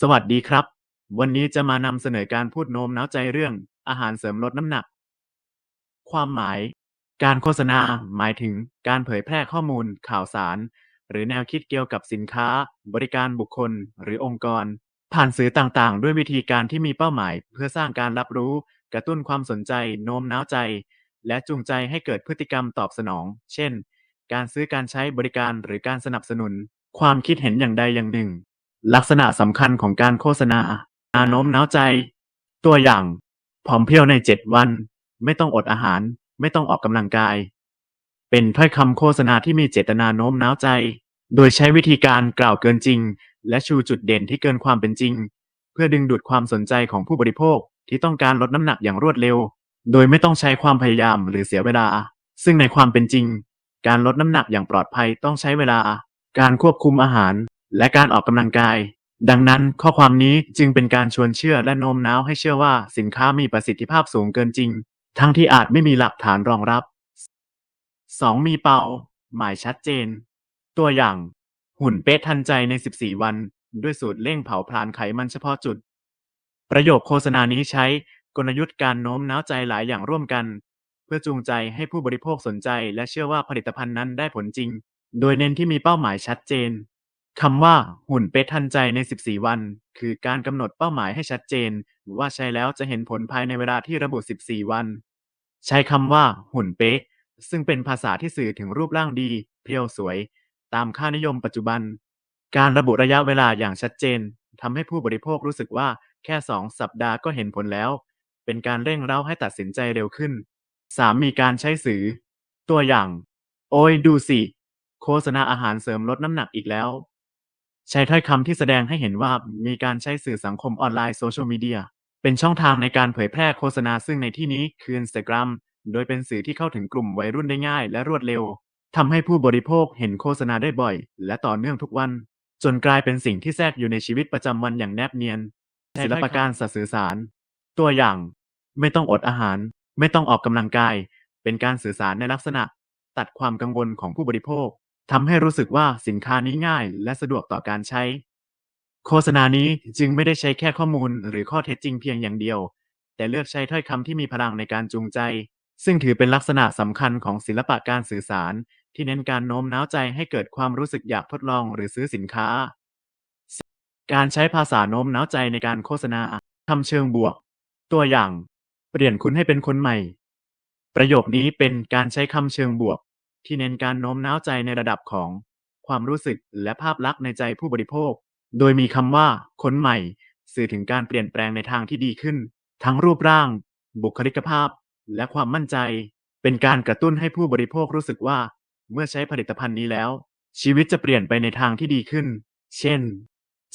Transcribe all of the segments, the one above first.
สวัสดีครับ วันนี้จะมานำเสนอการพูดโน้มน้าวใจเรื่อง อาหารเสริมลดน้ำหนัก ความหมาย การโฆษณาหมายถึงการเผยแพร่ข้อมูล ข่าวสาร หรือแนวคิดเกี่ยวกับสินค้า บริการบุคคล หรือองค์กร ผ่านสื่อต่างๆ ด้วยวิธีการที่มีเป้าหมาย เพื่อสร้างการรับรู้ กระตุ้นความสนใจ โน้มน้าวใจ และจูงใจให้เกิดพฤติกรรมตอบสนอง เช่น การซื้อการใช้บริการหรือการสนับสนุน ความคิดเห็นอย่างใดอย่างหนึ่ง ลักษณะสำคัญของการโฆษณาอาโน้มน้าวใจ ตัวอย่าง ผอมเพรียวใน7วัน ไม่ต้องอดอาหาร ไม่ต้องออกกำลังกาย เป็นถ้อยคำโฆษณาที่มีเจตนาโน้มน้าวใจ โดยใช้วิธีการกล่าวเกินจริง และชูจุดเด่นที่เกินความเป็นจริง เพื่อดึงดูดความสนใจของผู้บริโภคที่ต้องการลดน้ำหนักอย่างรวดเร็ว โดยไม่ต้องใช้ความพยายามหรือเสียเวลา ซึ่งในความเป็นจริง การลดน้ำหนักอย่างปลอดภัยต้องใช้เวลา การควบคุมอาหาร และการออกกำลังกาย ดังนั้นข้อความนี้จึงเป็นการชวนเชื่อและโน้มน้าวให้เชื่อว่าสินค้ามีประสิทธิภาพสูงเกินจริง ทั้งที่อาจไม่มีหลักฐานรองรับ 2. มีเป้า หมายชัดเจน ตัวอย่าง หุ่นเป๊ะทันใจใน 14 วัน ด้วยสูตรเร่งเผาผลาญไขมันเฉพาะจุด ประโยคโฆษณานี้ใช้กลยุทธ์การโน้มน้าวใจหลายอย่างร่วมกัน เพื่อจูงใจให้ผู้บริโภคสนใจ และเชื่อว่าผลิตภัณฑ์นั้นได้ผลจริง โดยเน้นที่มีเป้าหมายชัดเจน คำว่าหุ่นเป๊ะทันใจใน 14 วัน คือการกำหนดเป้าหมายให้ชัดเจน หรือว่าใช้แล้วจะเห็นผลภายในเวลาที่ระบุ 14 วัน ใช้คำว่า หุ่นเป๊ะ ซึ่งเป็นภาษาที่สื่อถึงรูปร่างดี เพรียวสวย ตามค่านิยมปัจจุบัน การระบุระยะเวลาอย่างชัดเจนทำให้ผู้บริโภครู้สึกว่าแค่ 2 สัปดาห์ก็เห็นผลแล้ว เป็นการเร่งเร้าให้ตัดสินใจเร็วขึ้น 3. มีการใช้สื่อ ตัวอย่าง โอ้ยดูสิ โฆษณาอาหารเสริมลดน้ำหนักอีกแล้ว ใช้ถ้อยคำที่แสดงให้เห็นว่ามีการใช้สื่อสังคมออนไลน์โซเชียลมีเดียเป็นช่องทางในการเผยแพร่โฆษณาซึ่งในที่นี้คือ Instagram โดยเป็นสื่อที่เข้าถึงกลุ่มวัยรุ่นได้ง่ายและรวดเร็วทำให้ผู้บริโภคเห็นโฆษณาได้บ่อย และต่อเนื่องทุกวัน จนกลายเป็นสิ่งที่แทรกอยู่ในชีวิตประจำวันอย่างแนบเนียนศิลปการสื่อสาร ตัวอย่าง ไม่ต้องอดอาหาร ไม่ต้องออกกำลังกาย เป็นการสื่อสารในลักษณะ ตัดความกังวลของผู้บริโภค ทำให้รู้สึกว่าสินค้านี้ง่ายและสะดวกต่อการใช้ โฆษณานี้จึงไม่ได้ใช้แค่ข้อมูลหรือข้อเท็จจริงเพียงอย่างเดียว แต่เลือกใช้ถ้อยคำที่มีพลังในการจูงใจ ซึ่งถือเป็นลักษณะสำคัญของศิลปะการสื่อสาร ที่เน้นการโน้มน้าวใจให้เกิดความรู้สึกอยากทดลองหรือซื้อสินค้า การใช้ภาษาโน้มน้าวใจในการโฆษณาคำเชิงบวก ตัวอย่าง เปลี่ยนคุณให้เป็นคนใหม่ ประโยคนี้เป็นการใช้คำเชิงบวก ที่เน้นการโน้มน้าวใจในระดับของความรู้สึกและภาพลักษณ์ในใจผู้บริโภค โดยมีคำว่า คนใหม่ สื่อถึงการเปลี่ยนแปลงในทางที่ดีขึ้น ทั้งรูปร่าง บุคลิกภาพ และความมั่นใจ เป็นการกระตุ้นให้ผู้บริโภครู้สึกว่า เมื่อใช้ผลิตภัณฑ์นี้แล้ว ชีวิตจะเปลี่ยนไปในทางที่ดีขึ้น เช่น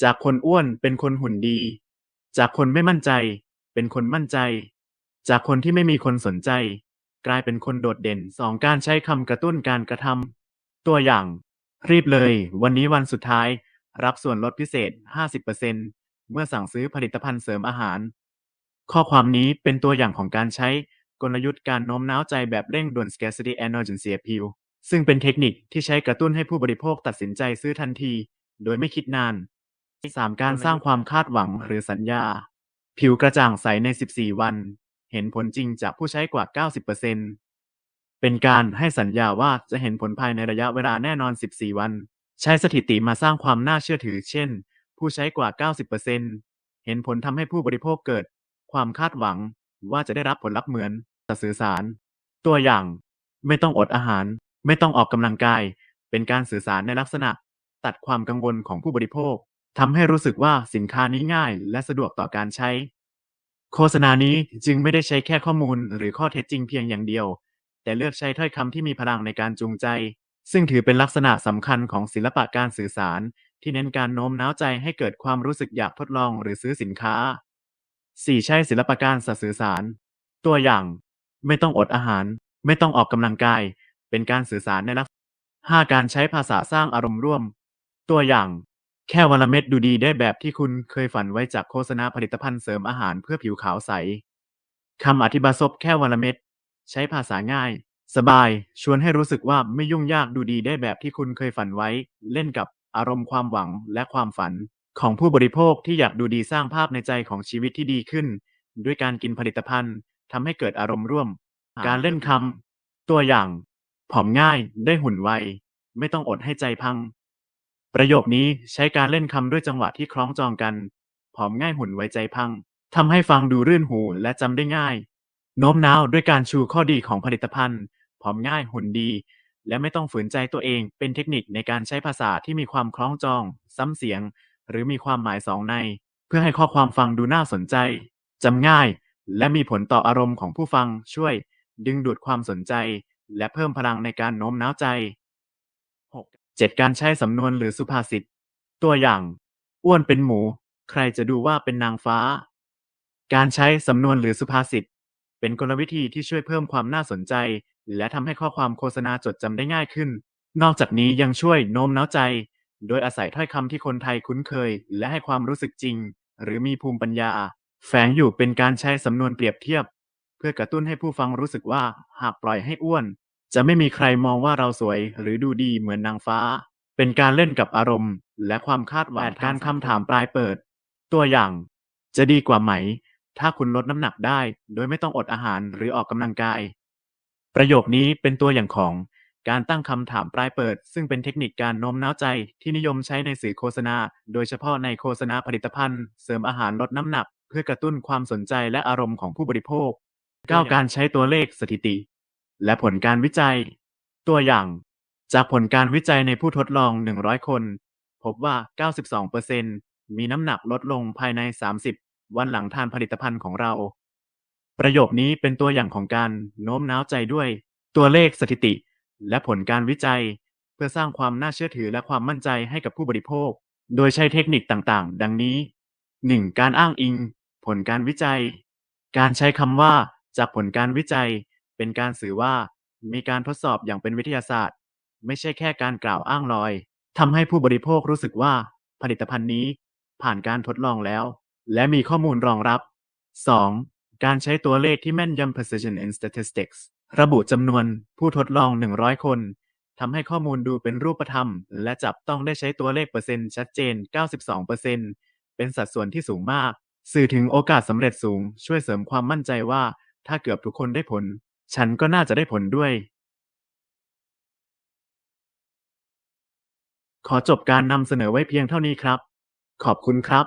จากคนอ้วนเป็นคนหุ่นดี จากคนไม่มั่นใจ เป็นคนมั่นใจ จากคนที่ไม่มีคนสนใจ กลายเป็นคนโดดเด่น 2. การใช้คำกระตุ้นการกระทำตัวอย่าง รีบเลย วันนี้วันสุดท้าย รับส่วนลดพิเศษ 50%เมื่อสั่งซื้อผลิตภัณฑ์เสริมอาหาร ข้อความนี้เป็นตัวอย่างของการใช้กลยุทธ์การโน้มน้าวใจแบบเร่งด่วน scarcity and urgency appeal ซึ่งเป็นเทคนิคที่ใช้กระตุ้นให้ผู้บริโภคตัดสินใจซื้อทันที โดยไม่คิดนาน 3. การสร้างความคาดหวังหรือสัญญา ผิวกระจ่างใสใน 14 วัน เห็นผลจริงจากผู้ใช้กว่า 90%เป็นการให้สัญญาว่าจะเห็นผลภายในระยะเวลาแน่นอน 14 วัน ใช้สถิติมาสร้างความน่าเชื่อถือ เช่น ผู้ใช้กว่า 90%เห็นผลทำให้ผู้บริโภคเกิด ความคาดหวังว่าจะได้รับผลลัพธ์เหมือนสื่อสาร ตัวอย่าง ไม่ต้องอดอาหาร ไม่ต้องออกกำลังกาย เป็นการสื่อสารในลักษณะ ตัดความกังวลของผู้บริโภคทำให้รู้สึกว่าสินค้านี้ง่าย และสะดวกต่อการใช้ โฆษณานี้จึงไม่ได้ใช้แค่ข้อมูลหรือข้อเท็จจริงเพียงอย่างเดียว แต่เลือกใช้ถ้อยคำที่มีพลังในการจูงใจ ซึ่งถือเป็นลักษณะสำคัญของศิลปะการสื่อสาร ที่เน้นการโน้มน้าวใจให้เกิดความรู้สึกอยากทดลองหรือซื้อสินค้า 4. ใช้ศิลปะการสื่อสาร ตัวอย่าง ไม่ต้องอดอาหาร ไม่ต้องออกกำลังกาย เป็นการสื่อสารในลักษณะ 5. การใช้ภาษาสร้างอารมณ์ร่วม ตัวอย่าง แค่วันละเม็ดดูดีได้แบบที่คุณเคยฝันไว้จากโฆษณาผลิตภัณฑ์เสริมอาหารเพื่อผิวขาวใส คำอธิบายซบแค่วันละเม็ดใช้ภาษาง่าย สบาย ชวนให้รู้สึกว่าไม่ยุ่งยากดูดีได้แบบที่คุณเคยฝันไว้ เล่นกับอารมณ์ความหวังและความฝัน ของผู้บริโภคที่อยากดูดีสร้างภาพในใจของชีวิตที่ดีขึ้น ด้วยการกินผลิตภัณฑ์ทำให้เกิดอารมณ์ร่วม การเล่นคำตัวอย่างผอมง่ายได้หุ่นไวไม่ต้องอดให้ใจพัง ประโยคนี้ใช้การเล่นคำด้วยจังหวะที่คล้องจองกัน ผอมง่ายหุ่นไวใจพังทำให้ฟังดูรื่นหูและจำได้ง่าย โน้มน้าวด้วยการชูข้อดีของผลิตภัณฑ์ ผอมง่ายหุ่นดี และไม่ต้องฝืนใจตัวเองเป็นเทคนิคในการใช้ภาษาที่มีความคล้องจอง ซ้ำเสียง หรือมีความหมายสองใน เพื่อให้ข้อความฟังดูน่าสนใจจำง่าย และมีผลต่ออารมณ์ของผู้ฟังช่วย ดึงดูดความสนใจ และเพิ่มพลังในการโน้มน้าวใจ 7. การใช้สำนวนหรือสุภาษิต ตัวอย่าง อ้วนเป็นหมู ใครจะดูว่าเป็นนางฟ้า การใช้สำนวนหรือสุภาษิต เป็นกลวิธีที่ช่วยเพิ่มความน่าสนใจ และทำให้ข้อความโฆษณาจดจำได้ง่ายขึ้น นอกจากนี้ยังช่วยโน้มน้าวใจ โดยอาศัยถ้อยคำที่คนไทยคุ้นเคย และให้ความรู้สึกจริง หรือมีภูมิปัญญา แฝงอยู่เป็นการใช้สำนวนเปรียบเทียบ เพื่อกระตุ้นให้ผู้ฟังรู้สึกว่า หากปล่อยให้อ้วน จะไม่มีใครมองว่าเราสวยหรือดูดีเหมือนนางฟ้า เป็นการเล่นกับอารมณ์ และความคาดหวังการคำถามปลายเปิด ตัวอย่าง จะดีกว่าไหม ถ้าคุณลดน้ำหนักได้ โดยไม่ต้องอดอาหารหรือออกกำลังกาย ประโยคนี้เป็นตัวอย่างของการตั้งคำถามปลายเปิด ซึ่งเป็นเทคนิคการโน้มน้าวใจที่นิยมใช้ในสื่อโฆษณา โดยเฉพาะในโฆษณาผลิตภัณฑ์ เสริมอาหารลดน้ำหนัก เพื่อกระตุ้นความสนใจและอารมณ์ของผู้บริโภค 9. การใช้ตัวเลขสถิติ และผลการวิจัย ตัวอย่าง จากผลการวิจัยในผู้ทดลอง 100 คน พบว่า 92%มีน้ำหนักลดลงภายใน 30 วันหลังทานผลิตภัณฑ์ของเรา ประโยคนี้เป็นตัวอย่างของการโน้มน้าวใจด้วย ตัวเลขสถิติ และผลการวิจัย เพื่อสร้างความน่าเชื่อถือและความมั่นใจให้กับผู้บริโภค โดยใช้เทคนิคต่างๆ ดังนี้ 1. การอ้างอิง ผลการวิจัย การใช้คำว่า จากผลการวิจัย เป็นการสื่อว่ามีการทดสอบอย่างเป็นวิทยาศาสตร์ ไม่ใช่แค่การกล่าวอ้างลอยทำให้ผู้บริโภครู้สึกว่าผลิตภัณฑ์นี้ผ่านการทดลองแล้ว และมีข้อมูลรองรับ 2. การใช้ตัวเลขที่แม่นยำ precision in statistics ระบุจำนวนผู้ทดลอง 100 คนทำให้ข้อมูลดูเป็นรูปธรรม และจับต้องได้ใช้ตัวเลขเปอร์เซ็นต์ชัดเจน 92%เป็นสัดส่วนที่สูงมาก สื่อถึงโอกาสสำเร็จสูง ช่วยเสริมความมั่นใจว่า ถ้าเกือบทุกคนได้ผล ฉันก็น่าจะได้ผลด้วย ขอจบการนำเสนอไว้เพียงเท่านี้ครับ ขอบคุณครับ